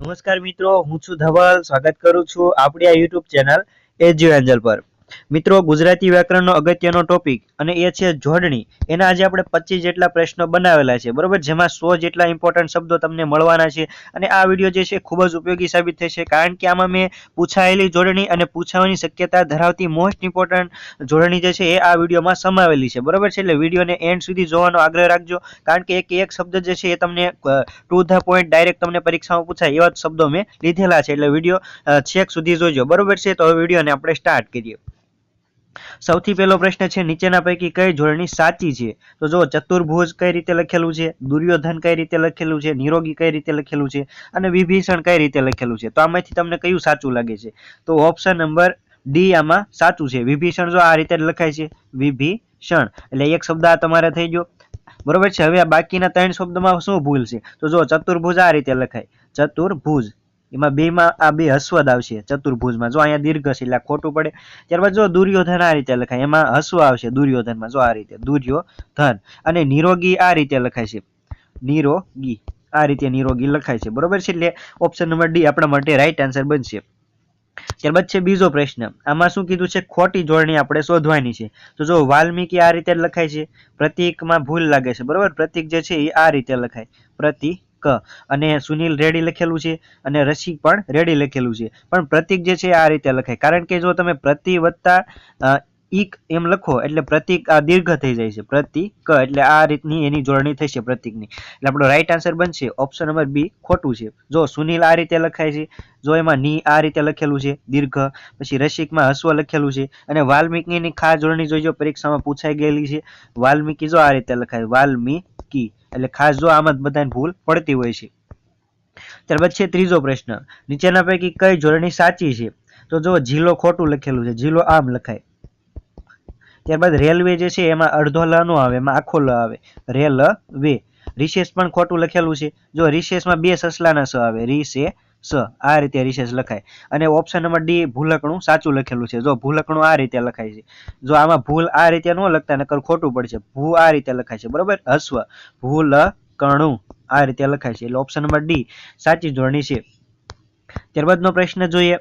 નમસ્કાર મિત્રો, હું છું ધવલ. સ્વાગત કરું છું આપણી આ યુટ્યુબ ચેનલ એજ્યુ એન્જલ પર. મિત્રો, ગુજરાતી વ્યાકરણનો અગત્યનો ટોપિક અને એ છે જોડણી. એના આજે આપણે પચીસ જેટલા પ્રશ્નો બનાવેલા છે, બરોબર? જેમાં સો જેટલા ઇમ્પોર્ટન્ટ શબ્દો તમને મળવાના છે અને આ વીડિયો જે છે ખૂબ જ ઉપયોગી સાબિત થશે, કારણ કે આમાં મેં પૂછાયેલી જોડણી અને પૂછાવાની શક્યતા ધરાવતી મોસ્ટ ઇમ્પોર્ટન્ટ જોડણી જે છે એ આ વિડીયોમાં સમાવેલી છે, બરોબર છે? એટલે વિડીયોને એન્ડ સુધી જોવાનો આગ્રહ રાખજો, કારણ કે એક એક શબ્દ જે છે એ તમને ટુ ધ પોઈન્ટ ડાયરેક્ટ તમને પરીક્ષામાં પૂછાય, એવા જ શબ્દો મેં લીધેલા છે. એટલે વીડિયો છેક સુધી જોજો, બરોબર છે? તો હવે વિડીયોને આપણે સ્ટાર્ટ કરીએ. સૌથી પહેલો પ્રશ્ન છે, નીચેના પૈકી કઈ જોડણી સાચી છે? તો જો ચતુર્ભુજ કઈ રીતે લખેલું છે? દુર્યોધન કઈ રીતે લખેલું છે? નિરોગી કઈ રીતે લખેલું છે? અને વિભીષણ કઈ રીતે લખેલું છે? તો આમાંથી તમને કયું સાચું લાગે છે? તો ઓપ્શન નંબર ડી આમાં સાચું છે. વિભીષણ જો આ રીતે લખાય છે, વિભીષણ. એટલે એક શબ્દ આ તમારે થઈ ગયો. બરોબર છે? હવે આ બાકીના ત્રણ શબ્દમાં શું ભૂલ છે? તો જો ચતુર્ભુજ આ રીતે લખાય. ચતુર્ભુજ. એમાં બે માં આ બે હસ્વદ આવશે ચતુર્ભુજમાં. જો અહીંયા દીર્ઘ છે એટલે ખોટું પડે, ત્યારબાદ જો દુર્યોધન આ રીતે લખાય. એમાં હસ્વ આવશે દુર્યોધનમાં. જો આ રીતે, દુર્યોધન. અને નિરોગી આ રીતે લખાય છે. નિરોગી. આ રીતે નિરોગી લખાય છે. બરોબર છે એટલે ઓપ્શન નંબર ડી આપણા માટે રાઈટ આન્સર બનશે. ત્યારબાદ છે બીજો પ્રશ્ન. આમાં શું કીધું છે? ખોટી જોડણી આપણે શોધવાની છે. તો જો વાલ્મીકી આ રીતે લખાય છે, પ્રતીકમાં ભૂલ લાગે છે. બરોબર? પ્રતીક જે છે એ આ રીતે લખાય. પ્રતીક અને સુનિલ રેડી લખેલું છે અને રસિક પણ રેડી લખેલું છે. પણ પ્રતિક જે છે આ રીતે લખાય. કારણ કે જો તમે પ્રતિ વત્તા ઈક એમ લખો, એટલે પ્રતિક આ દીર્ઘ થઈ જાય છે. પ્રતિક એટલે આ રીતની એની જોડણી થશે પ્રતિકની. એટલે આપણો રાઈટ આન્સર બનશે. ઓપ્શન નંબર બી ખોટું છે. જો સુનિલ આ રીતે લખાય છે, જો એમાં ની આ રીતે લખેલું છે, દીર્ઘ, પછી રસિકમાં હસ્વ લખેલું છે, અને વાલ્મીકીની ખાસ જોડણી જોઈજો પરીક્ષામાં પૂછાઈ ગયેલી છે. વાલ્મીકી જો આ રીતે લખાય, વાલ્મીકી. એટલે ખાસ જો આમાં બધાને ભૂલ પડતી હોય છે. ત્યારબાદ છે ત્રીજો પ્રશ્ન, નીચેના પૈકી કઈ જોડણી સાચી છે? તો જો જીલો ખોટું લખેલું છે જીલો આમ લખાય. ત્યારબાદ રેલવે જે છે, એમાં અડધો લ નો આવે, એમાં આખો લ આવે. રેલ વે રિશેષ પણ ખોટું લખેલું છે. જો રિશેષમાં બે સસલાના સ આવે રિશે સ, આ રીતે રિશેષ લખાય. અને ઓપ્શન નંબર ડી ભૂલકણું, સાચું લખેલું છે. જો ભૂલકણું આ રીતે લખાય છે. જો આમાં ભૂલ આ રીતે ન લખતા, નકર ખોટું પડશે. ભૂ આ રીતે લખાય છે. બરોબર? હસ્વ ભૂલ કણું આ રીતે લખાય છે. એટલે ઓપ્શન નંબર ડી સાચી જોડણી છે. ત્યારબાદનો પ્રશ્ન જોઈએ.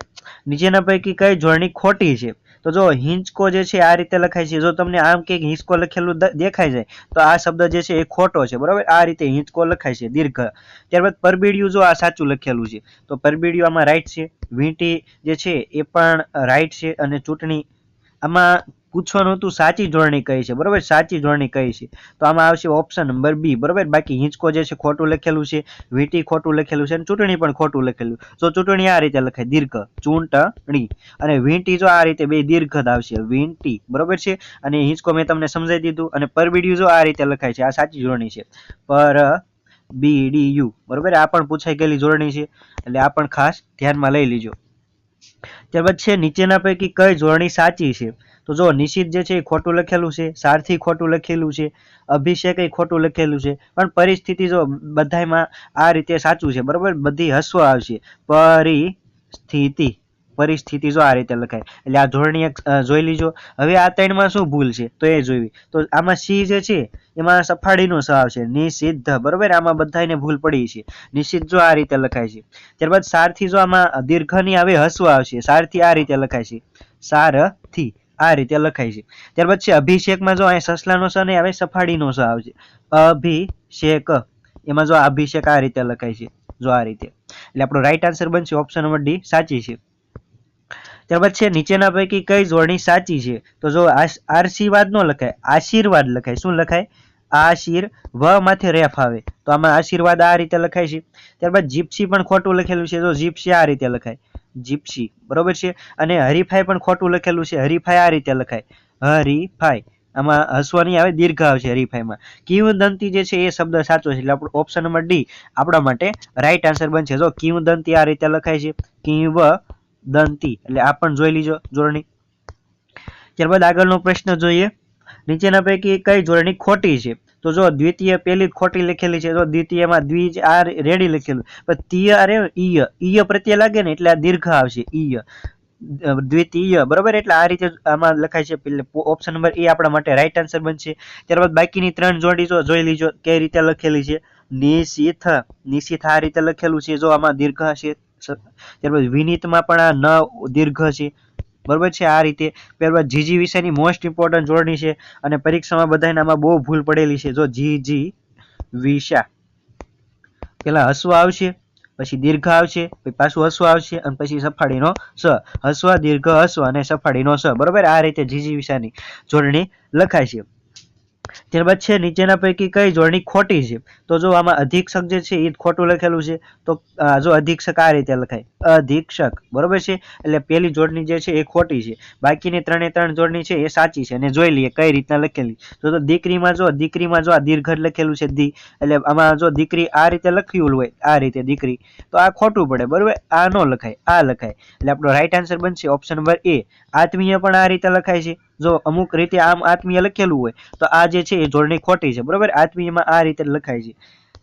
નીચેના પૈકી કઈ જોડણી ખોટી છે? તો જો હિંચકો જે છે આ રીતે લખાય છે. જો તમને આમ કે હિંચકો લખેલું દેખાય જાય, તો આ શબ્દ જે છે એ ખોટો છે. બરાબર? આ રીતે હિંચકો લખાય છે, દીર્ઘ. ત્યારબાદ પરબીડિયું જો આ સાચું લખેલું છે, તો પરબીડિયું આમાં રાઈટ છે. વીંટી જે છે એ પણ રાઈટ છે અને ચૂંટણી આમાં પૂછવાનું હતું, સાચી જોડણી કઈ છે? બરોબર? સાચી જોડણી કઈ છે? તો આમાં આવશે ઓપ્શન નંબર બી બરાબર? બાકી હિંચકો જે છે, ખોટું લખેલું છે, વીટી ખોટું લખેલું છે અને ચૂંટણી પણ ખોટું લખેલું. તો ચૂંટણી આ રીતે લખાય, દીર્ઘ, ચૂંટણી. અને વીંટી જો આ રીતે બે દીર્ઘ આવશે, વીંટી, બરોબર છે? અને હિંચકો મેં તમને સમજાવી દીધું. અને પરબીડિયું જો આ રીતે લખાય છે, આ સાચી જોડણી છે. પર બી ડી યુ બરોબર? આ પણ પૂછાઈ ગયેલી જોડણી છે. એટલે આ પણ ખાસ ધ્યાનમાં લઈ લીજો. ત્યારબાદ છે, નીચેના પૈકી કઈ જોડણી સાચી છે? તો જો નિશિત જે છે એ ખોટું લખેલું છે, સારથી ખોટું લખેલું છે, અભિષેક એ ખોટું લખેલું છે, પણ પરિસ્થિતિ જો બધામાં આ રીતે સાચું છે, બરોબર? બધી હસવો આવશે. પરિસ્થિતિ. પરિસ્થિતિ જો આ રીતે લખાય. એટલે આ ધોરણીય જોઈ લીજો. હવે આ ત્રણમાં શું ભૂલ છે? તો એ જોઈ તો આમાં સી જે છે, એમાં સફાળીનો સ આવશે. નિષિદ્ધ. બરોબર? આમાં બધાને ભૂલ પડી છે. નિષિદ્ધ જો આ રીતે લખાય છે. ત્યારબાદ સારથી જો આમાં દીર્ઘની આવે હસવું આવશે. સારથી આ રીતે લખાય છે. સારથી આ રીતે લખાય છે. ત્યારબાદ છે અભિષેકમાં જો અહીંયા સસલાનો સ નહીં આવે, સફાળીનો સ આવશે. અભિષેક. એમાં જો અભિષેક આ રીતે લખાય છે. જો આ રીતે. એટલે આપણો રાઈટ આન્સર બનશે. ઓપ્શન નંબર ડી સાચી છે. ત્યારબાદ છે, નીચેના પૈકી કઈ જોડણી સાચી છે? તો જો આશીર્વાદ નો લખાય, આશીર્વાદ લખાય. શું લખાય? આશીર વ માથે રેફ આવે. તો આમાં આશીર્વાદ આ રીતે લખાય છે. ત્યારબાદ જીપ્સી પણ ખોટું લખેલું છે. તો જીપ્સી આ રીતે લખાય. જીપ્સી. બરોબર છે? અને હરીફાઈ પણ ખોટું લખેલું છે. હરીફાઈ આ રીતે લખાય. હરીફાઈ. આમાં હસવાની આવે, દીર્ઘ આવશે હરીફાઈમાં. કિંવદંતી જે છે, એ શબ્દ સાચો છે. એટલે આપણો ઓપ્શન નંબર ડી આપણા માટે રાઈટ આન્સર બનશે. જો કિંવદંતી આ રીતે લખાય છે, કિંવ દંતી. એટલે આ પણ જોઈ લીજો જોડણી. ત્યારબાદ આગળનો પ્રશ્ન જોઈએ. નીચેના પૈકી કઈ જોડણી ખોટી છે? તો જો દ્વિતીય પેલી ખોટી લખેલી છે જો દ્વિતીયમાં દ્વિજ આ રેડી લખેલું. પણ તીય ઈય. ઈય પ્રત્યે લાગે ને એટલે આ દીર્ઘ આવશે, ઈય. દ્વિતીય. બરોબર? એટલે આ રીતે આમાં લખાય છે. એટલે ઓપ્શન નંબર એ આપણા માટે રાઈટ આન્સર બનશે. ત્યારબાદ બાકીની ત્રણ જોડી જો જોઈ લીજો, કઈ રીતે લખેલી છે? નિશિથ. નિશિથ આ રીતે લખેલું છે. જો આમાં દીર્ઘ હશે ત્યારબાદ વિનીતમાં પણ આ ન દીર્ઘ છે. બરોબર છે? આ રીતે. ત્યારબાદ જીજી વિષયની મોસ્ટ ઇમ્પોર્ટન્ટ જોડણી છે અને પરીક્ષામાં બધાને આમાં બહુ ભૂલ પડેલી છે. જો જી જી વિશા પેલા હસવા આવશે, પછી દીર્ઘ આવશે, પછી પાછું હસવા આવશે અને પછી સફાળીનો સ. હસવા, દીર્ઘ, હસવા અને સફાળીનો સ. બરોબર? આ રીતે જીજી વિષયની જોડણી લખાય છે. ત્યારબાદ છે નીચેના પૈકી કઈ જોડણી ખોટી છે? તો જો આમાં અધિક્ષક જે છે એ ખોટું લખેલું છે, તો જો અધિક્ષક આ રીતે લખાય. અધિક્ષક, બરોબર છે? એટલે પેલી જોડણી જે છે એ ખોટી છે. બાકીની ત્રણે ત્રણ જોડણી છે એ સાચી છે. અને જોઈ લઈએ કઈ રીતના લખેલી. તો દીકરીમાં જો દીકરીમાં જો આ દીર્ઘ લખેલું છે, દી, એટલે આમાં જો દીકરી આ રીતે લખ્યું હોય, આ રીતે દીકરી, તો આ ખોટું પડે, બરોબર? આ ન લખાય, આ લખાય. એટલે આપણો રાઈટ આન્સર બનશે ઓપ્શન નંબર એ આત્મીય પણ આ રીતે લખાય છે. જો અમુક રીતે આમ આત્મીય લખેલું હોય, તો આ જે છે એ જોડણી ખોટી છે. બરોબર? આત્મીયમાં આ રીતે લખાય છે.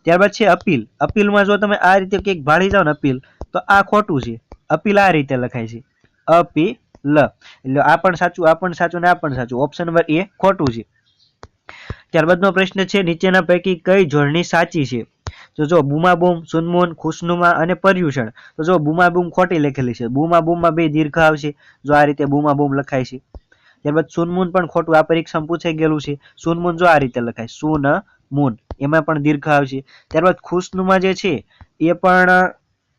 ત્યારબાદ છે અપીલ. અપીલમાં જો તમે આ રીતે કંઈક ભાળી જાઓ ને અપીલ, તો આ ખોટું છે. અપીલ આ રીતે લખાય છે. અપી લ એટલે આ પણ સાચું, આ પણ સાચું ને આ પણ સાચું. ઓપ્શન નંબર એ ખોટું છે. ત્યારબાદનો પ્રશ્ન છે, નીચેના પૈકી કઈ જોડણી સાચી છે? તો જો બૂમાબૂમ, સુનમુન, ખુશનુમા અને પર્યુષણ. તો જો બૂમાબૂમ ખોટી લખેલી છે. બૂમાબૂમમાં બે દીર્ઘ આવશે. જો આ રીતે બૂમાબૂમ લખાય છે ત્યારબાદ સુનમુન પણ ખોટું આ પરીક્ષામાં પૂછાઈ ગયેલું છે. સુનમુન જો આ રીતે લખાય, સુન મૂન, એમાં પણ દીર્ઘ આવશે. ત્યારબાદ ખુશનુમા જે છે, એ પણ,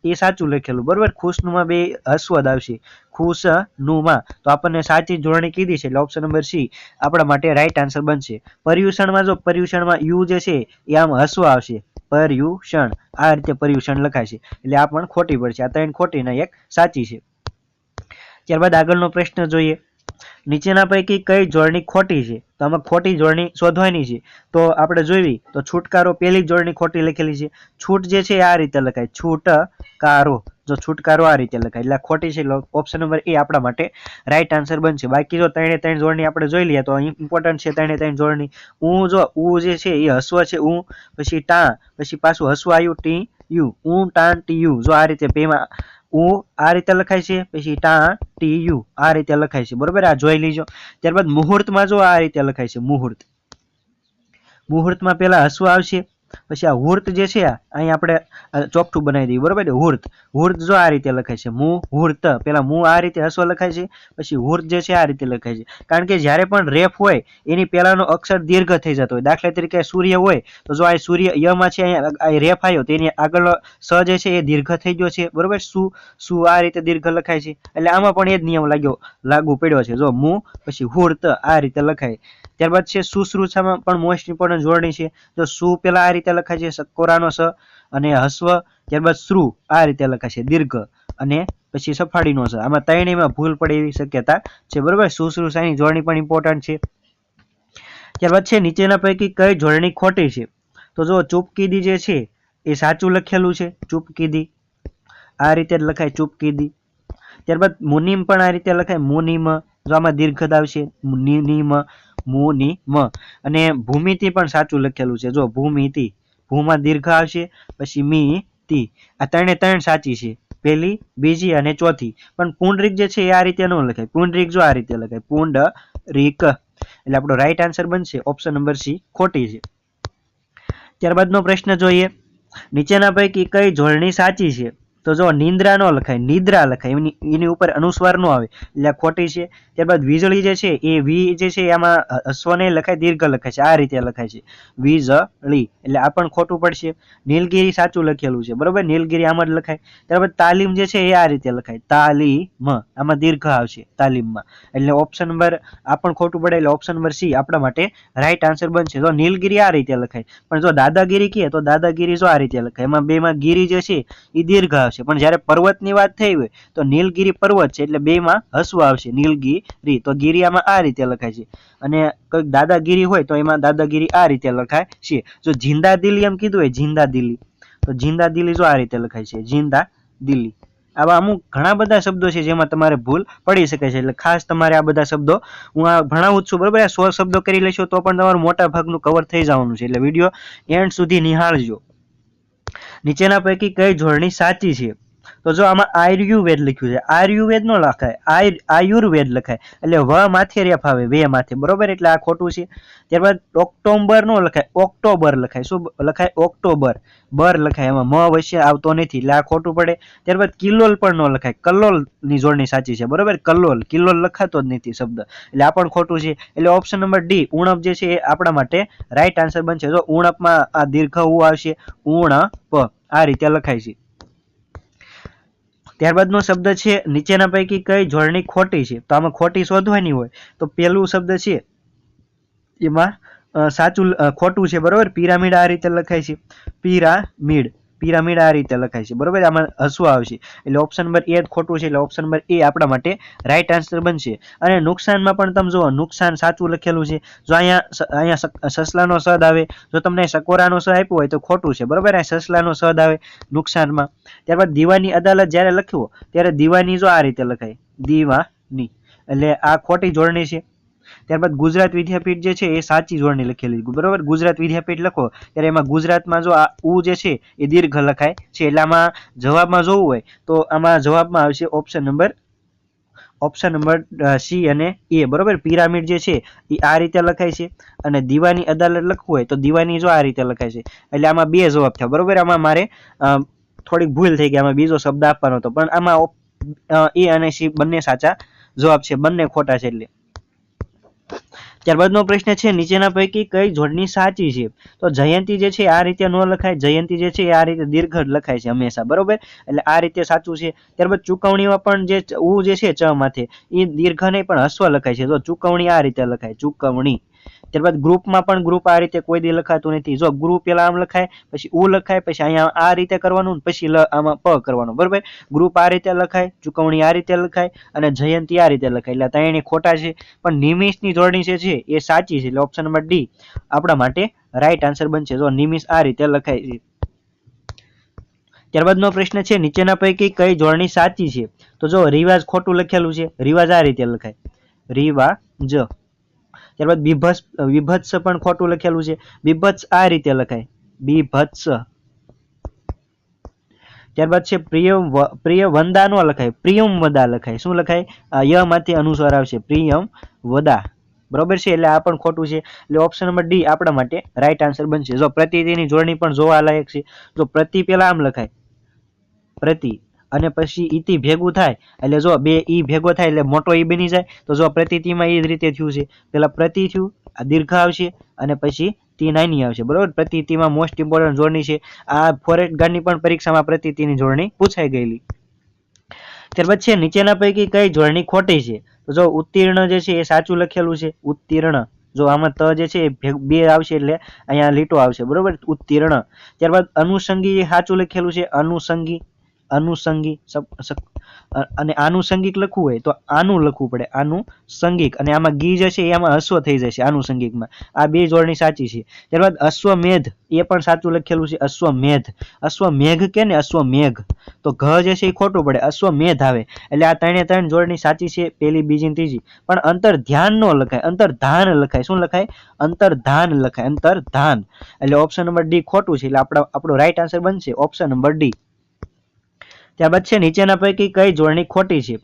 એ સાચું લખેલું. બરોબર? ખુશનુમા બે હસવદ આવશે. ખુશ નુમા તો આપણને સાચી જોડણી કીધી છે એટલે ઓપ્શન નંબર સી આપણા માટે રાઈટ આન્સર બનશે. પર્યુષણમાં જો, પર્યુષણમાં યુ જે છે, એ આમ હસવા આવશે. પર્યુષણ. આ રીતે પર્યુષણ લખાય છે. એટલે આ પણ ખોટી પડશે. આ ત્રણ ખોટી ને એક સાચી છે. ત્યારબાદ આગળનો પ્રશ્ન જોઈએ. નીચેના પૈકી કઈ જોડણી ખોટી છે? તો આમાં ખોટી જોડણી શોધવાની છે. તો આપણે જોઈવી તો છૂટકારો પેલી જોડણી ખોટી લખેલી છે. છૂટ જે છે આ રીતે લખાય. છૂટકારો. જો છુટકારો આ રીતે લખાય. એટલે ખોટી છે ઓપ્શન નંબર એ આપણા માટે રાઈટ આન્સર બનશે. બાકી જો ત્રણે ત્રણ જોડણી આપણે જોઈ લઈએ, તો ઇમ્પોર્ટન્ટ છે ત્રણે ત્રણ જોડણી. ઉ જો, ઉ જે છે એ હસવ છે, ઉ, પછી ટા, પછી પાછું હસવું આવ્યું ટી, યુ. ઉ ટાન ટી, યુ. જો આ રીતે પેમાં ઉ આ રીતે લખાય છે, પછી ટા, ટી, યુ, આ રીતે લખાય છે. બરોબર? આ જોઈ લીજો. ત્યારબાદ મુહૂર્તમાં જો આ રીતે લખાય છે, મુહૂર્ત. મુહૂર્તમાં પેલા હસવું આવશે. પછી આ હુર્ત જે છે, અહીં આપણે ચોકઠું બનાવી દઈએ. બરોબર હુર્ત. હુર્ત જો આ રીતે લખાય છે. મુ, હુર્ત. પેલા મુ આ રીતે હસવો લખાય છે, પછી હુર્ત જે છે આ રીતે લખાય છે. કારણ કે જ્યારે પણ રેફ હોય, એની પેલાનો અક્ષર દીર્ઘ થઈ જતો હોય. દાખલા તરીકે સૂર્ય હોય, તો જો આ સૂર્ય યમાં છે, અહીંયા રેફ આવ્યો તો એની આગળ સ જે છે, એ દીર્ઘ થઈ ગયો છે. બરોબર સુ સુ આ રીતે દીર્ઘ લખાય છે. એટલે આમાં પણ એ જ નિયમ લાગ્યો, લાગુ પડ્યો છે. જો મુ, પછી હુર્ત આ રીતે લખાય. ત્યારબાદ છે સુશ્રુષામાં પણ મોસ્ટ ઇમ્પોર્ટન્ટ જોડણી છે. તો સુ પેલા આ રીતે લખાય છે? સકોરાનો સ અને હસ્વ. ત્યારબાદ શ્રુ આ રીતે લખાય છે. દીર્ઘ અને પછી સફાળીનો સ. આમાં ત્રણેયમાં ભૂલ પડે એવી શક્યતા છે. બરોબર? સુશ્રુષાની જોડણી પણ ઇમ્પોર્ટન્ટ છે. ત્યારબાદ છે નીચેના પૈકી કઈ જોડણી ખોટી છે? તો જો ચૂપકીદી જે છે એ સાચું લખેલું છે. ચૂપકીદી. આ રીતે લખાય ચૂપકીદી. ત્યારબાદ મુનિમ પણ આ રીતે લખાય મુનિમ. જો આમાં દીર્ઘ આવશે નિમ મુનિમ. અને ભૂમિતિ પણ સાચું લખેલું છે. જો ભૂમિતિ, ભૂમાં દીર્ઘ આવશે, પછી મી તી આ ત્રણે ત્રણ સાચી છે. પહેલી, બીજી અને ચોથી. પણ પુંડરીક જે છે એ આ રીતે ન લખાય. પુંડરીક જો આ રીતે લખાય. પુંડ રીક એટલે આપણો રાઈટ આન્સર બનશે. ઓપ્શન નંબર સી ખોટી છે. ત્યારબાદનો પ્રશ્ન જોઈએ. નીચેના પૈકી કઈ જોડણી સાચી છે? તો જો નિંદ્રા ન લખાય, નિદ્રા લખાય એની એની ઉપર અનુસ્વાર ન આવે. એટલે ખોટી છે. ત્યારબાદ વીજળી જે છે, એ વી જે છે એમાં હસ્વને લખાય, દીર્ઘ લખાય છે. આ રીતે લખાય છે. વીજળી. એટલે આ પણ ખોટું પડશે. નીલગિરી સાચું લખેલું છે. બરોબર? નીલગિરી આમ જ લખાય. ત્યારબાદ તાલીમ જે છે, એ આ રીતે લખાય. તાલીમ. આમાં દીર્ઘ આવશે તાલીમમાં. એટલે ઓપ્શન નંબર આ પણ ખોટું પડે. એટલે ઓપ્શન નંબર સી આપણા માટે રાઈટ આન્સર બનશે. તો નીલગિરી આ રીતે લખાય. પણ જો દાદાગીરી કહે તો દાદાગીરી જો આ રીતે લખાય. એમાં બેમાં ગીરી જે છે, એ દીર્ઘ આવશે. પણ જ્યારે પર્વતની વાત થઈ હોય, તો નીલગિરી પર્વત છે એટલે બેમાં હસવું આવશે. નીલગિરી, તો ગિરિયામાં આ રીતે લખાય છે. અને કંઈક દાદાગીરી હોય, તો એમાં દાદાગીરી આ રીતે લખાય છે. જો જિંદા દિલ્હી એમ કીધું હોય જિંદા દિલ્હી તો જિંદા દિલ્હી જો આ રીતે લખાય છે જિંદા દિલ્હી આવા અમુક ઘણા બધા શબ્દો છે જેમાં તમારે ભૂલ પડી શકે છે. એટલે ખાસ તમારે આ બધા શબ્દો, હું આ ભણાવું છું, બરોબર? આ સો શબ્દો કરી લેશો તો પણ તમારું મોટા ભાગનું કવર થઈ જવાનું છે. એટલે વીડિયો એન્ડ સુધી નિહાળજો. નીચેના પૈકી કઈ જોડણી સાચી છે? તો જો આમાં આયુર્વેદ લખ્યું છે. આયુર્વેદ નો લખાય. આયુ, આયુર્વેદ લખાય. એટલે વ માથે રેફ આવે વે માથે. બરોબર? એટલે આ ખોટું છે. ત્યારબાદ ઓક્ટોબર નો લખાય. ઓક્ટોબર લખાય. શું લખાય? ઓક્ટોબર. બર લખાય. એમાં મ વશ્ય આવતો નથી. એટલે આ ખોટું પડે. ત્યારબાદ કિલોલ પણ ન લખાય. કલ્લોલની જોડણી સાચી છે. બરોબર? કલ્લોલ કિલોલ લખાતો જ નથી શબ્દ. એટલે આ પણ ખોટું છે. એટલે ઓપ્શન નંબર ડી ઉણપ જે છે એ આપણા માટે રાઈટ આન્સર બનશે. જો ઉણપમાં આ દીર્ઘ ઉ આવશે, ઉણપ. આ રીતે લખાય છે. ત્યારબાદનો શબ્દ છે, નીચેના પૈકી કઈ જોડણી ખોટી છે? તો આમાં ખોટી શોધવાની હોય, તો પહેલું શબ્દ છે, એમાં સાચું ખોટું છે, બરાબર? પિરામિડ આ રીતે લખાય છે. પિરામિડ. પિરામિડ આ રીતે લખાય છે. બરોબર? આમાં હસવું આવશે. એટલે ઓપ્શન નંબર એ ખોટું છે. એટલે ઓપ્શન નંબર એ આપણા માટે રાઈટ આન્સર બનશે. અને નુકસાનમાં પણ તમે જુઓ, નુકસાન સાચું લખેલું છે. જો અહીંયા અહીંયા સસલાનો સદ આવે, જો તમને સકોરાનો સદ આપ્યો હોય તો ખોટું છે. બરોબર? અહીંયા સસલાનો સદ આવે નુકસાનમાં. ત્યારબાદ દીવાની અદાલત જ્યારે લખ્યો ત્યારે દીવાની જો આ રીતે લખાય, દીવાની. એટલે આ ખોટી જોડણી છે. ત્યારબાદ ગુજરાત વિદ્યાપીઠ જે છે એ સાચી જોડણી લખેલી. બરોબર? ગુજરાત વિદ્યાપીઠ લખો, ત્યારે એમાં ગુજરાતમાં જો આ ઉ જે છે એ દીર્ઘ લખાય છે. એટલે આમાં જવાબમાં જોવું હોય તો આમાં જવાબમાં આવશે option number option number C અને એ બરોબર? પિરામિડ જે છે એ આ રીતે લખાય છે અને દીવાની અદાલત લખવું હોય તો દીવાની જો આ રીતે લખાય છે. એટલે આમાં બે જવાબ થયા. બરોબર? આમાં મારે થોડીક ભૂલ થઈ ગઈ. આમાં બીજો શબ્દ આપવાનો હતો. પણ આમાં એ અને સી બંને સાચા જવાબ છે. બંને ખોટા છે એટલે. ત્યારબાદનો પ્રશ્ન છે, નીચેના પૈકી કઈ જોડણી સાચી છે? તો જયંતી જે છે આ રીતે ન લખાય. જયંતી જે છે આ રીતે દીર્ઘ લખાય છે હંમેશા, બરોબર? એટલે આ રીતે સાચું છે. ત્યારબાદ ચુકવણીમાં પણ જે ઉ જે છે, ચ માથે એ દીર્ઘ નહીં, પણ હસ્વ લખાય છે. તો ચુકવણી આ રીતે લખાય. ચુકવણી. ત્યારબાદ ગ્રુપમાં પણ ગ્રુપ આ રીતે કોઈ દી લખાતું નથી. જો ગ્રુપ પેલા આમ લખાય, પછી ઉ લખાય, પછી અહીંયા આ રીતે કરવાનું પછી આમાં પ કરવાનું. બરોબર? ગ્રુપ આ રીતે લખાય, ચુકવણી આ રીતે લખાય અને જયંતી આ રીતે લખાય. એટલે ત્રણેય ખોટા છે. પણ નિમિષની જોડણી છે, એ સાચી છે. એટલે ઓપ્શન નંબર ડી આપણા માટે રાઈટ આન્સર બનશે. જો નિમિષ આ રીતે લખાય છે. ત્યારબાદનો પ્રશ્ન છે, નીચેના પૈકી કઈ જોડણી સાચી છે? તો જો રિવાજ ખોટું લખેલું છે, રિવાજ આ રીતે લખાય. રિવાજ ત્યારબાદ બીભત્સ વિભત્સ પણ ખોટું લખેલું છે. બીભત્સ આ રીતે લખાય. બીભત્સ. ત્યારબાદ છે પ્રિયમ પ્રિય વંદા નો લખાય. પ્રિયમ વદા લખાય. શું લખાય? ય માંથી અનુસ્વાર આવશે. પ્રિયમ વદા. બરોબર છે? એટલે આ પણ ખોટું છે. એટલે ઓપ્શન નંબર ડી આપણા માટે રાઈટ આન્સર બનશે. જો પ્રતિની જોડણી પણ જોવા લાયક છે જો પ્રતિ પેલા આમ લખાય. પ્રતિ. અને પછી ઈથી ભેગું થાય, એટલે જો બે ઈ ભેગો થાય એટલે મોટો ઈ બની જાય, તો જો પ્રતિતિમાં એ જ રીતે થયું છે. પેલા પ્રતિ થયું, આ દીર્ઘ આવશે, અને પછી તી નાની આવશે, બરોબર? પ્રતિતિમાં મોસ્ટ ઇમ્પોર્ટન્ટ જોડણી છે. આ ફોરેસ્ટ ગાર્ડની પણ પરીક્ષામાં પ્રતિતિની જોડણી પૂછાઈ ગયેલી. ત્યારબાદ છે, નીચેના પૈકી કઈ જોડણી ખોટી છે? તો જો ઉત્તીર્ણ જે છે, એ સાચું લખેલું છે, ઉત્તીર્ણ. જો આમાં ત જે છે, એ બે આવશે એટલે અહીંયા લીટો આવશે, બરોબર? ઉત્તીર્ણ. ત્યારબાદ અનુસંગી સાચું લખેલું છે, અનુસંગી. અનુસંગી અને આનુસંગિક લખવું હોય તો આનું લખવું પડે. આનુસંગિક અને આમાં ગી જે એ આમાં અશ્વ થઈ જશે આનુસંગિકમાં. આ બે જોડણી સાચી છે. ત્યારબાદ અશ્વમેધ, એ પણ સાચું લખેલું છે અશ્વમેધ. અશ્વમેઘ કે ને અશ્વમેઘ? તો ઘ જે છે એ ખોટું પડે. અશ્વમેધ આવે. એટલે આ ત્રણે ત્રણ જોડણી સાચી છે, પેલી, બીજી ત્રીજી. પણ અંતર ધ્યાન ન લખાય. અંતર ધાન લખાય. શું લખાય? અંતર ધાન લખાય. અંતર ધાન. એટલે ઓપ્શન નંબર ડી ખોટું છે. એટલે આપણા, આપણો રાઈટ આન્સર બનશે ઓપ્શન નંબર ડી. ત્યારબાદ છે નીચેના પૈકી કઈ જોડણી ખોટી છે?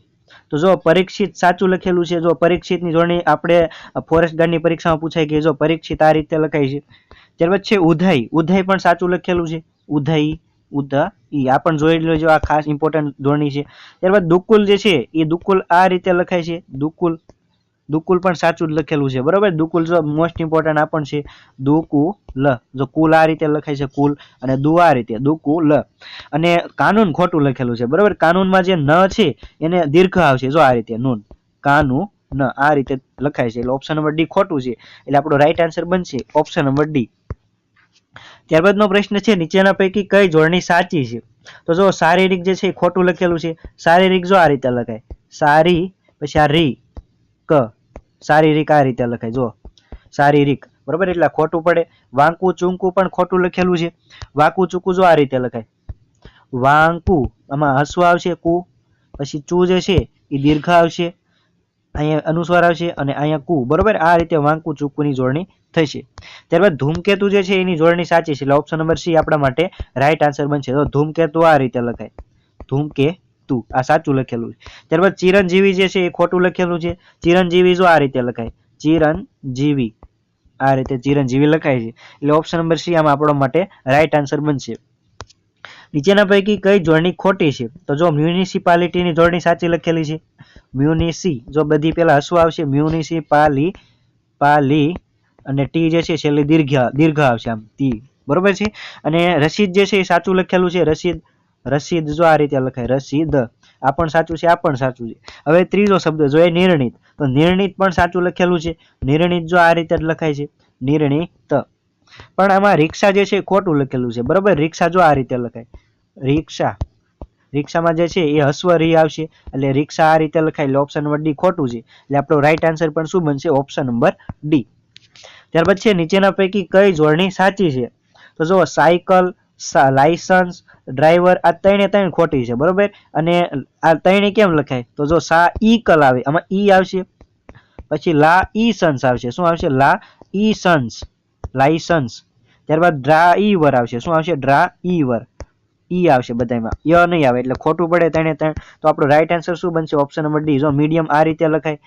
તો જો પરીક્ષિત સાચું લખેલું છે, જો પરીક્ષિતની જોડણી આપણે ફોરેસ્ટ ગાર્ડની પરીક્ષામાં પૂછાય કે જો પરીક્ષિત આ રીતે લખાય છે. ત્યારબાદ છે ઉધય ઉધય પણ સાચું લખેલું છે. ઉધય ઉધા ઈ આ પણ જોઈ લેજો, આ ખાસ ઇમ્પોર્ટન્ટ જોડણી છે. ત્યારબાદ દુકુલ જે છે, એ દુકુલ આ રીતે લખાય છે. દુકુલ દુકુલ પણ સાચું જ લખેલું છે. બરોબર? દુકુલ જો મોસ્ટ ઇમ્પોર્ટન્ટ આ પણ છે. દુકુલ. જો કુલ આ રીતે લખાય છે, કુલ અને દુ આ રીતે. દુકુલ. અને કાનૂન ખોટું લખેલું છે. બરોબર? કાનૂનમાં જે ન છે, એને દીર્ઘ આવશે. જો આ રીતે નૂન કાનૂન ન આ રીતે લખાય છે. એટલે ઓપ્શન નંબર ડી ખોટું છે. એટલે આપણો રાઈટ આન્સર બનશે. Option number D. ત્યારબાદનો પ્રશ્ન છે, નીચેના પૈકી કઈ જોડણી સાચી છે? તો જો શારીરિક જે છે એ ખોટું લખેલું છે. શારીરિક જો આ રીતે લખાય. સારી, પછી આ રી, ક. શારીરિક આ રીતે લખાય જો શારીરિક, બરોબર? એટલે ખોટું પડે. વાંકું, ચૂંકું પણ ખોટું લખેલું છે. વાંકું, ચૂકું જો આ રીતે લખાય. વાંકુ, આમાં હસવું આવશે, કુ. પછી ચુ જે છે, એ દીર્ઘ આવશે. અહીંયા અનુસ્વાર આવશે અને અહીંયા કુ, બરોબર? આ રીતે વાંકુ, ચૂકુની જોડણી થશે. ત્યારબાદ ધૂમકેતુ જે છે, એની જોડણી સાચી છે. એટલે ઓપ્શન નંબર સી આપણા માટે રાઈટ આન્સર બનશે. તો ધૂમકેતુ આ રીતે લખાય. ધૂમકે તું આ સાચું લખેલું છે. ત્યારબાદ ચિરંજીવી જે છે એ ખોટું લખેલું છે. ચિરંજીવી જો આ રીતે લખાય. ચિરંજીવી. આ રીતે ચિરંજીવી લખાય છે. એટલે ઓપ્શન નંબર સી આમાં આપણા માટે રાઈટ આન્સર બનશે. નીચેના પૈકી કઈ જોડણી ખોટી છે? તો જો મ્યુનિસિપાલિટીની જોડણી સાચી લખેલી છે. મ્યુનિસી જો બધી પેલા હસવા આવશે. મ્યુનિસિપાલી પાલી અને ટી જે છે છેલ્લે દીર્ઘ દીર્ઘ આવશે આમ. ટી બરોબર છે? અને રસીદ જે છે એ સાચું લખેલું છે. રસીદ રસીદ જો આ રીતે લખાય રસીદ આ પણ સાચું છે, આ પણ સાચું છે. હવે ત્રીજો શબ્દ જો એ નિર્ણિત, તો નિર્ણિત પણ સાચું લખેલું છે. નિર્ણિત જો આ રીતે જ લખાય છે, નિર્ણિત. પણ આમાં રિક્ષા જે છે ખોટું લખેલું છે, બરોબર? રિક્ષા જો આ રીતે લખાય, રિક્ષા, રિક્ષામાં જે છે એ હસ્વ રી આવશે, એટલે રિક્ષા આ રીતે લખાય, એટલે ઓપ્શન નંબર ડી ખોટું છે. એટલે આપણો રાઈટ આન્સર પણ શું બનશે? ઓપ્શન નંબર ડી ત્યારબાદ છે, નીચેના પૈકી કઈ જોડણી સાચી છે? તો જો સાયકલ લાયસન્સ ડ્રાઈવર આ ત્રણે ત્રણ ખોટી છે, બરોબર? અને આ ત્રણે કેમ લખાય? તો જો સા, ઈ, કલ આવે, આમાં ઈ આવશે. પછી લા, ઈ સન્સ આવશે. શું આવશે? લા, ઈ સન્સ લાઇસન્સ ત્યારબાદ ડ્રા ઈ, વર આવશે. શું આવશે? ડ્રા ઈ, વર. ઈ આવશે બધામાં ય નહીં આવે, એટલે ખોટું પડે ત્રણે ત્રણ. તો આપણો રાઈટ આન્સર શું બનશે? ઓપ્શન નંબર ડી જો મીડિયમ આ રીતે લખાય.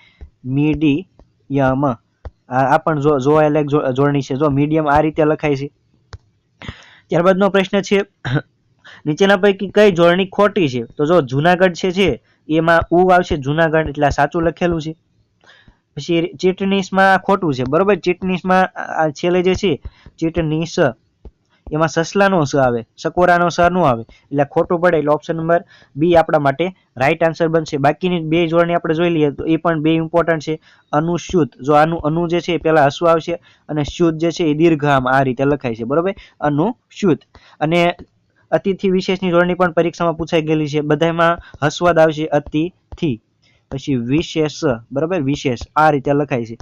મીડિયમ આ આ પણ જો જો જો- જોડણી છે. જો મીડિયમ આ રીતે લખાય છે. ત્યારબાદનો પ્રશ્ન છે નીચેના પૈકી કઈ જોડણી ખોટી છે? તો જો જુનાગઢ છે છે એમાં ઉ આવશે જુનાગઢ એટલે સાચું લખેલું છે. પછી ચીટનીસમાં ખોટું છે. બરોબર? ચીટનીસમાં છેલ્લે જે છે ચીટનીસ એમાં સસલાનો સ આવે, સકોરાનો સ નો આવે. એટલે ખોટું પડે, એટલે ઓપ્શન નંબર બી આપણા માટે રાઈટ આન્સર બનશે. બાકીની બે જોડણી આપણે જોઈ લઈએ, તો એ પણ બે ઇમ્પોર્ટન્ટ છે. અનુસ્યુત જો આનું અનુ જે છે, એ પહેલા હસવું આવશે અને શુદ્ધ જે છે, એ દીર્ઘ આમ આ રીતે લખાય છે. બરોબર? અનુસ્યુત અને અતિથિ વિશેષની જોડણી પણ પરીક્ષામાં પૂછાઈ ગયેલી છે. બધામાં હસવાદ આવશે અતિથિ. પછી વિશેષ, બરાબર? વિશેષ. આ રીતે લખાય છે.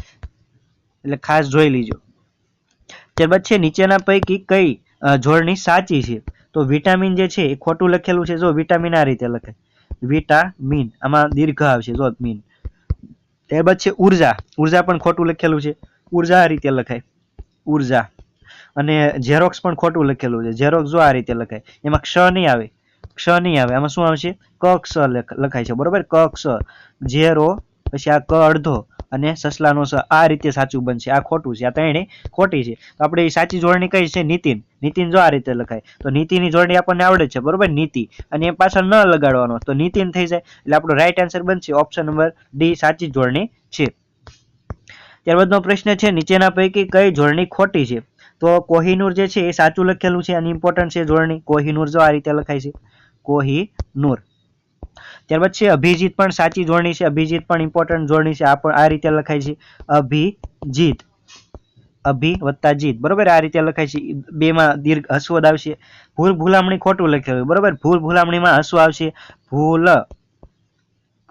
એટલે ખાસ જોઈ લીજો. ત્યારબાદ છે, નીચેના પૈકી કઈ જોડણી સાચી છે? તો વિટામિન જે છે, એ ખોટું લખેલું છે. જો વિટામિન આ રીતે લખાય વિટામિન. આમાં દીર્ઘ આવશે, જો મીન. ત્યારબાદ છે, ઊર્જા. ઊર્જા પણ ખોટું લખેલું છે. ઊર્જા આ રીતે લખાય. ઊર્જા. અને ઝેરોક્સ પણ ખોટું લખેલું છે. ઝેરોક્સ જો આ રીતે લખાય, એમાં ક્ષ નહીં આવે. ક્ષ નહીં આવે. એમાં શું આવશે? ક ક્ષ લખ- લખાય છે. બરોબર? ક ક્ષ ઝેરો પછી આ ક અડધો અને સસલાનો સ આ રીતે સાચું બનશે. આ ખોટું છે. આ ત્રણે ખોટી છે. તો આપણે સાચી જોડણી કઈ છે? નીતિન. નીતિન જો આ રીતે લખાય, તો નીતિની જોડણી આપણને આવડે છે. બરોબર? નીતિ. અને એ પાછળ ન લગાડવાનો. તો નીતિન થઈ જાય. એટલે આપણો રાઈટ આન્સર બનશે. ઓપ્શન નંબર ડી સાચી જોડણી છે. ત્યારબાદનો પ્રશ્ન છે, નીચેના પૈકી કઈ જોડણી ખોટી છે? તો કોહિનૂર જે છે એ સાચું લખેલું છે અને ઇમ્પોર્ટન્ટ છે જોડણી કોહિનૂર જો આ રીતે લખાય છે. કોહિનૂર. ત્યારબાદ છે અભિજીત પણ સાચી જોડણી છે. અભિજીત પણ ઇમ્પોર્ટન્ટ જોડણી છે. આ પણ આ રીતે લખાય છે. અભિજીત. અભિ વત્તા જીત. બરોબર? આ રીતે લખાય છે. બેમાં દીર્ઘ હસવદ આવશે. ભૂલ ભૂલામણી ખોટું લખેલું બરોબર? ભૂલ ભૂલામણીમાં હસવું આવશે. ભૂલ.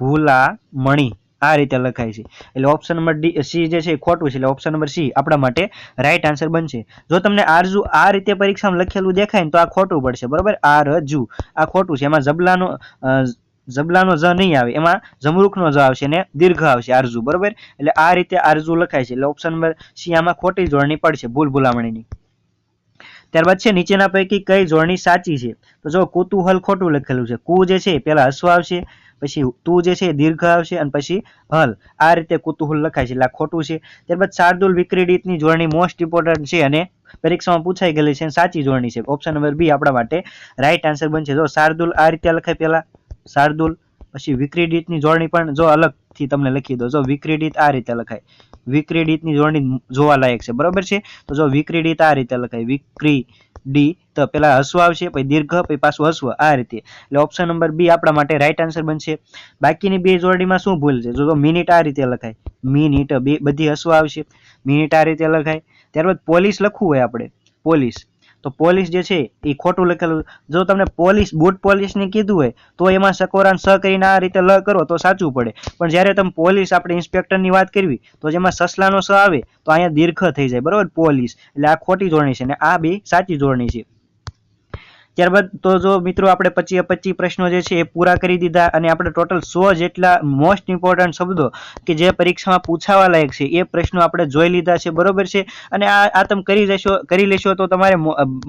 ભૂલામણી. આ રીતે લખાય છે. એટલે ઓપ્શન નંબર ડી સી જે છે ખોટું છે. એટલે ઓપ્શન નંબર સી આપણા માટે રાઈટ આન્સર બનશે. જો તમને આરજુ આ રીતે પરીક્ષામાં લખેલું દેખાય ને તો આ ખોટું પડશે. બરોબર? આરજુ. આ ખોટું છે. એમાં જબલાનો જબલાનો જ નહીં આવે. એમાં જમરૂખનો જ આવશે ને દીર્ઘ આવશે આરજુ. બરોબર? એટલે આ રીતે આરજુ લખાય છે. એટલે ઓપ્શન નંબર સી આમાં ખોટી જોડણી પડશે ભૂલ ભૂલામણીની. ત્યારબાદ છે, નીચેના પૈકી કઈ જોડણી સાચી છે? તો જો કુતૂહલ ખોટું લખેલું છે. કુ જે છે એ પહેલા હસવા આવશે. પછી તું જે છે દીર્ઘ આવશે અને પછી હલ. આ રીતે કુતૂહલ લખાય છે. એટલે આ ખોટું છે. ત્યારબાદ શાર્દુલ વિક્રીડિતની જોડણી મોસ્ટ ઇમ્પોર્ટન્ટ છે અને પરીક્ષામાં પૂછાઈ ગયેલી છે સાચી જોડણી છે. ઓપ્શન નંબર બી આપણા માટે રાઈટ આન્સર બનશે. જો શાર્દુલ આ રીતે લખાય પહેલા, શાર્દુલ, પછી વિક્રીડિતની જોડણી પણ જો અલગથી તમને લખી દો. જો વિક્રીડિત આ રીતે લખાય. વિક્રીડિતની જોડણી જોવા લાયક છે. બરોબર છે? તો જો વિક્રીડિત આ રીતે લખાય. વિક્રી ડી તો પેલા હસવા આવશે, પછી દીર્ઘ, પછી પાછું હસવું. આ રીતે. એટલે ઓપ્શન નંબર બી આપણા માટે રાઈટ આન્સર બનશે. બાકીની બે જોડીમાં શું ભૂલ છે? જો મિનિટ આ રીતે લખાય. મિનિટ બે બધી હસવા આવશે. મિનિટ આ રીતે લખાય. ત્યારબાદ પોલીસ લખવું હોય આપણે. પોલીસ. તો પોલીસ જે છે એ ખોટું લખેલું જો તમને પોલીસ, બુટ પોલીસને કીધું હોય, તો એમાં સકોરાન સ કરીને આ રીતે લ કરો, તો સાચું પડે. પણ જ્યારે તમે પોલીસ આપણે ઇન્સ્પેક્ટરની વાત કરવી, તો જેમાં સસલાનો સ આવે, તો અહીંયા દીર્ઘ થઈ જાય. બરાબર? પોલીસ. એટલે આ ખોટી જોડણી છે ને આ બે સાચી જોડણી છે. ત્યારબાદ તો જો મિત્રો આપણે પચીએ પચીસ પ્રશ્નો જે છે એ પૂરા કરી દીધા અને આપણે ટોટલ સો જેટલા મોસ્ટ ઇમ્પોર્ટન્ટ શબ્દો કે જે પરીક્ષામાં પૂછાવા લાયક છે એ પ્રશ્નો આપણે જોઈ લીધા છે, બરોબર છે? અને આ આ તમે કરી લેશો કરી લેશો તો તમારે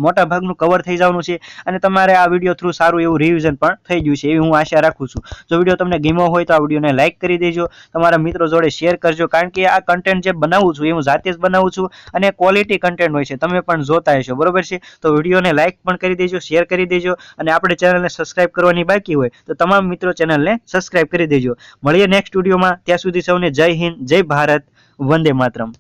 મોટા ભાગનું કવર થઈ જવાનું છે અને તમારે આ વીડિયો થ્રુ સારું એવું રિવિઝન પણ થઈ ગયું છે એવી હું આશા રાખું છું. જો વીડિયો તમને ગમ્યો હોય તો આ વિડીયોને લાઇક કરી દેજો, તમારા મિત્રો જોડે શેર કરજો કારણ કે આ કન્ટેન્ટ જે બનાવું છું એ હું જાતે જ બનાવું છું અને ક્વોલિટી કન્ટેન્ટ હોય છે, તમે પણ જોતા હશો, બરોબર છે? તો વિડીયોને લાઇક પણ કરી દેજો શેર કરી દેજો અને આપણે ચેનલને સબસ્ક્રાઇબ કરવાની બાકી હોય તો તમામ મિત્રો ચેનલને સબસ્ક્રાઇબ કરી દેજો. મળીએ નેક્સ્ટ વિડીયોમાં ત્યાં સુધી સૌને જય હિન્દ, જય ભારત, વંદે માતરમ.